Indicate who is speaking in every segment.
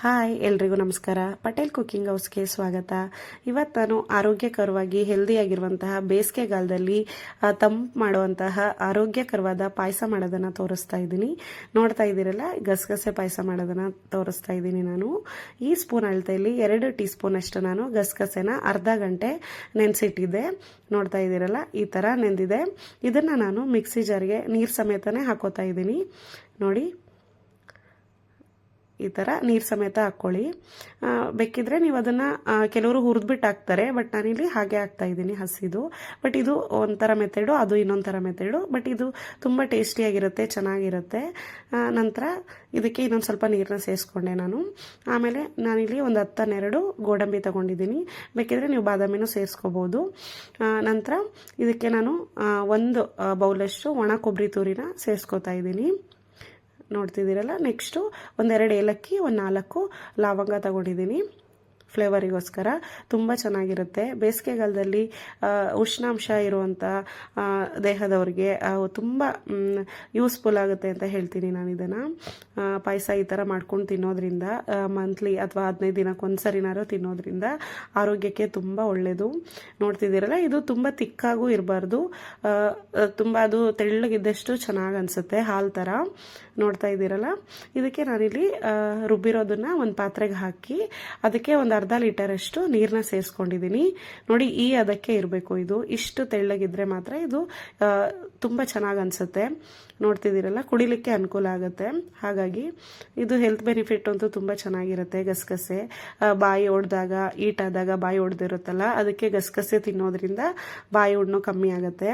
Speaker 1: Hi, ಎಲ್ರಿಗೂ ನಮಸ್ಕಾರ. Patel cooking ಹೌಸ್ಗೆ ಸ್ವಾಗತ. ಇವತ್ತು ನಾನು ಆರೋಗ್ಯಕರವಾಗಿ ಹೆಲ್ದಿಯಾಗಿರುವಂತಹ ಬೇಸಿಗೆಗಾಲದಲ್ಲಿ ತಂಪು ಮಾಡುವಂತಹ ಆರೋಗ್ಯಕರವಾದ ಪಾಯಸ ಮಾಡೋದನ್ನು ತೋರಿಸ್ತಾ ಇದ್ದೀನಿ. ನೋಡ್ತಾ ಇದ್ದೀರಲ್ಲ, ಗಸಗಸೆ ಪಾಯಸ ಮಾಡೋದನ್ನು ತೋರಿಸ್ತಾ ಇದ್ದೀನಿ ನಾನು. ಈ ಸ್ಪೂನ್ ಅಳತೆಯಲ್ಲಿ ಎರಡು ಟೀ ಸ್ಪೂನ್ ಅಷ್ಟು ನಾನು ಗಸಗಸೆನ ಅರ್ಧ ಗಂಟೆ ನೆನೆಸಿಟ್ಟಿದ್ದೆ. ನೋಡ್ತಾ ಇದ್ದೀರಲ್ಲ, ಈ ಥರ ನೆಂದಿದೆ ಇದನ್ನು ನಾನು ಮಿಕ್ಸಿ ಜಾರಿಗೆ ನೀರು ಸಮೇತನೇ ಹಾಕೋತಾ ಇದ್ದೀನಿ. ನೋಡಿ ಈ ಥರ ನೀರು ಸಮೇತ ಹಾಕ್ಕೊಳ್ಳಿ ಬೇಕಿದ್ರೆ ನೀವು ಅದನ್ನು ಕೆಲವರು ಹುರಿದ್ಬಿಟ್ಟು ಹಾಕ್ತಾರೆ ಬಟ್ ನಾನಿಲ್ಲಿ ಹಾಗೆ ಹಾಕ್ತಾ ಇದ್ದೀನಿ ಹಸಿದು. ಬಟ್ ಇದು ಒಂಥರ ಮೆಥಡು, ಅದು ಇನ್ನೊಂದು ಥರ ಮೆಥಡು. ಬಟ್ ಇದು ತುಂಬ ಟೇಸ್ಟಿಯಾಗಿರುತ್ತೆ, ಚೆನ್ನಾಗಿರುತ್ತೆ. ನಂತರ ಇದಕ್ಕೆ ಇನ್ನೊಂದು ಸ್ವಲ್ಪ ನೀರನ್ನ ಸೇರಿಸ್ಕೊಂಡೆ ನಾನು. ಆಮೇಲೆ ನಾನಿಲ್ಲಿ ಒಂದು ಹತ್ತನ್ನೆರಡು ಗೋಡಂಬಿ ತಗೊಂಡಿದ್ದೀನಿ. ಬೇಕಿದ್ರೆ ನೀವು ಬಾದಾಮಿನೂ ಸೇರಿಸ್ಕೋಬೋದು. ನಂತರ ಇದಕ್ಕೆ ನಾನು ಒಂದು ಬೌಲಷ್ಟು ಒಣ ಕೊಬ್ಬರಿ ತುರಿನ ಸೇರಿಸ್ಕೊತಾ ಇದ್ದೀನಿ. ನೋಡ್ತಿದ್ದೀರಲ್ಲ? ನೆಕ್ಸ್ಟು ಒಂದೆರಡು ಏಲಕ್ಕಿ ಒಂದು ನಾಲ್ಕು ಲವಂಗ ತಗೊಂಡಿದ್ದೀನಿ. ಫ್ಲೇವರಿಗೋಸ್ಕರ ತುಂಬ ಚೆನ್ನಾಗಿರುತ್ತೆ. ಬೇಸಿಗೆಗಾಲದಲ್ಲಿ ಉಷ್ಣಾಂಶ ಇರುವಂಥ ದೇಹದವ್ರಿಗೆ ತುಂಬ ಯೂಸ್ಫುಲ್ ಆಗುತ್ತೆ ಅಂತ ಹೇಳ್ತೀನಿ ನಾನು ಇದನ್ನು. ಪಾಯಸ ಈ ಥರ ಮಾಡ್ಕೊಂಡು ತಿನ್ನೋದ್ರಿಂದ ಮಂತ್ಲಿ ಅಥವಾ ಹದಿನೈದು ದಿನಕ್ಕೊಂದ್ಸರಿನಾರು ತಿನ್ನೋದ್ರಿಂದ ಆರೋಗ್ಯಕ್ಕೆ ತುಂಬ ಒಳ್ಳೆಯದು ನೋಡ್ತಿದ್ದೀರಲ್ಲ, ಇದು ತುಂಬ ತಿಕ್ಕಾಗೂ ಇರಬಾರ್ದು. ತುಂಬ ಅದು ತೆಳ್ಳಗಿದ್ದಷ್ಟು ಚೆನ್ನಾಗಿ ಅನಿಸುತ್ತೆ, ಹಾಲು ಥರ ನೋಡ್ತಾ ಇದ್ದೀರಲ್ಲ? ಇದಕ್ಕೆ ನಾನಿಲ್ಲಿ ರುಬ್ಬಿರೋದನ್ನ ಒಂದು ಪಾತ್ರೆಗೆ ಹಾಕಿ, ಅದಕ್ಕೆ ಒಂದು ಅರ್ಧ ಲೀಟರಷ್ಟು ನೀರನ್ನ ಸೇರಿಸ್ಕೊಂಡಿದ್ದೀನಿ ನೋಡಿ, ಈ ಅದಕ್ಕೆ ಇರಬೇಕು ಇದು. ಇಷ್ಟು ತೆಳ್ಳಗಿದ್ರೆ ಮಾತ್ರ ಇದು ತುಂಬಾ ಚೆನ್ನಾಗಿ ಅನ್ಸುತ್ತೆ. ನೋಡ್ತಿದ್ದೀರಲ್ಲ, ಕುಡಿಲಿಕ್ಕೆ ಅನುಕೂಲ ಆಗುತ್ತೆ. ಹಾಗಾಗಿ ಇದು ಹೆಲ್ತ್ ಬೆನಿಫಿಟ್ ಅಂತೂ ತುಂಬ ಚೆನ್ನಾಗಿರುತ್ತೆ ಗಸಗಸೆ. ಬಾಯಿ ಒಡೆದಾಗ ಈಟಾದಾಗ ಬಾಯಿ ಒಡೆದಿರುತ್ತಲ್ಲ, ಅದಕ್ಕೆ ಗಸಗಸೆ ತಿನ್ನೋದ್ರಿಂದ ಬಾಯಿ ಉಣ್ಣು ಕಮ್ಮಿ ಆಗುತ್ತೆ.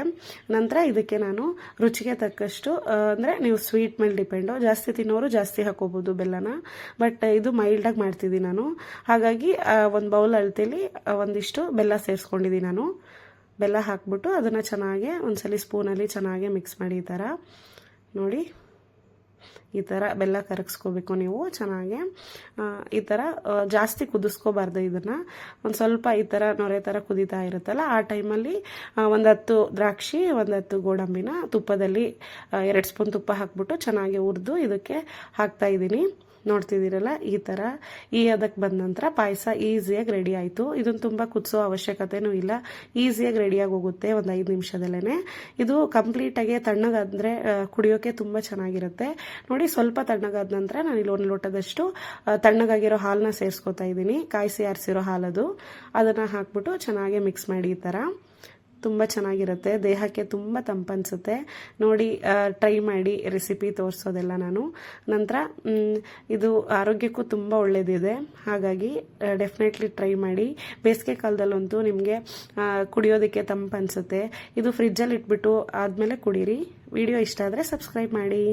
Speaker 1: ನಂತರ ಇದಕ್ಕೆ ನಾನು ರುಚಿಗೆ ತಕ್ಕಷ್ಟು ಅಂದ್ರೆ ನೀವು ಸ್ವೀಟ್ ಮೇಲೆ ಡಿಪೆಂಡು ಜಾಸ್ತಿ ತಿನ್ನೋರು ಜಾಸ್ತಿ ಹಾಕೋಬೋದು ಬೆಲ್ಲನ. ಬಟ್ ಇದು ಮೈಲ್ಡಾಗಿ ಮಾಡ್ತಿದ್ದೀನಿ ನಾನು. ಹಾಗಾಗಿ ಒಂದು ಬೌಲ್ ಅಳತೆಲಿ ಒಂದಿಷ್ಟು ಬೆಲ್ಲ ಸೇರಿಸ್ಕೊಂಡಿದ್ದೀನಿ ನಾನು. ಬೆಲ್ಲ ಹಾಕ್ಬಿಟ್ಟು ಅದನ್ನು ಚೆನ್ನಾಗಿ ಒಂದ್ಸಲಿ ಸ್ಪೂನಲ್ಲಿ ಚೆನ್ನಾಗಿ ಮಿಕ್ಸ್ ಮಾಡಿ ಈ ಥರ ನೋಡಿ, ಈ ಥರ ಬೆಲ್ಲ ಕರಗಿಸ್ಕೋಬೇಕು ನೀವು ಚೆನ್ನಾಗಿ. ಈ ಥರ ಜಾಸ್ತಿ ಕುದಿಸ್ಕೋಬಾರ್ದು ಇದನ್ನು. ಒಂದು ಸ್ವಲ್ಪ ಈ ಥರ ನೊರೆ ಥರ ಕುದೀತಾ ಇರುತ್ತಲ್ಲ, ಆ ಟೈಮಲ್ಲಿ ಒಂದು ಹತ್ತು ದ್ರಾಕ್ಷಿ, ಒಂದು ಹತ್ತು ಗೋಡಂಬಿನ ತುಪ್ಪದಲ್ಲಿ ಎರಡು ಸ್ಪೂನ್ ತುಪ್ಪ ಹಾಕ್ಬಿಟ್ಟು ಚೆನ್ನಾಗಿ ಹುರಿದು ಇದಕ್ಕೆ ಹಾಕ್ತಾ ಇದ್ದೀನಿ. ನೋಡ್ತಿದ್ದೀರಲ್ಲ? ಈ ಥರ ಈ ಅದಕ್ಕೆ ಬಂದ ನಂತರ ಪಾಯಸ ಈಸಿಯಾಗಿ ರೆಡಿ ಆಯಿತು. ಇದನ್ನು ತುಂಬ ಕುದಿಸೋ ಅವಶ್ಯಕತೆನೂ ಇಲ್ಲ. ಈಸಿಯಾಗಿ ರೆಡಿಯಾಗಿ ಹೋಗುತ್ತೆ ಒಂದು ಐದು ನಿಮಿಷದಲ್ಲೇ ಇದು ಕಂಪ್ಲೀಟಾಗಿ ತಣ್ಣಗಾದರೆ ಕುಡಿಯೋಕೆ ತುಂಬ ಚೆನ್ನಾಗಿರುತ್ತೆ. ನೋಡಿ, ಸ್ವಲ್ಪ ತಣ್ಣಗಾದ ನಂತರ ನಾನು ಇಲ್ಲಿ ಒಂದು ಲೋಟದಷ್ಟು ತಣ್ಣಗಾಗಿರೋ ಹಾಲನ್ನ ಸೇರಿಸ್ಕೊತಾ ಇದ್ದೀನಿ. ಕಾಯಿಸಿ ಆರಿಸಿರೋ ಹಾಲದು. ಅದನ್ನು ಹಾಕ್ಬಿಟ್ಟು ಚೆನ್ನಾಗಿ ಮಿಕ್ಸ್ ಮಾಡಿ ಈ ಥರ ತುಂಬ ಚೆನ್ನಾಗಿರುತ್ತೆ. ದೇಹಕ್ಕೆ ತುಂಬ ತಂಪನ್ಸುತ್ತೆ. ನೋಡಿ ಟ್ರೈ ಮಾಡಿ ರೆಸಿಪಿ ತೋರಿಸೋದೆಲ್ಲ ನಾನು. ನಂತರ ಇದು ಆರೋಗ್ಯಕ್ಕೂ ತುಂಬ ಒಳ್ಳೆಯದಿದೆ ಹಾಗಾಗಿ ಡೆಫಿನೆಟ್ಲಿ ಟ್ರೈ ಮಾಡಿ. ಬೇಸಿಗೆ ಕಾಲದಲ್ಲಂತೂ ನಿಮಗೆ ಕುಡಿಯೋದಕ್ಕೆ ತಂಪನ್ಸುತ್ತೆ. ಇದು ಫ್ರಿಜ್ಜಲ್ಲಿ ಇಟ್ಬಿಟ್ಟು ಆದಮೇಲೆ ಕುಡೀರಿ. ವಿಡಿಯೋ ಇಷ್ಟ ಆದರೆ ಸಬ್ಸ್ಕ್ರೈಬ್ ಮಾಡಿ.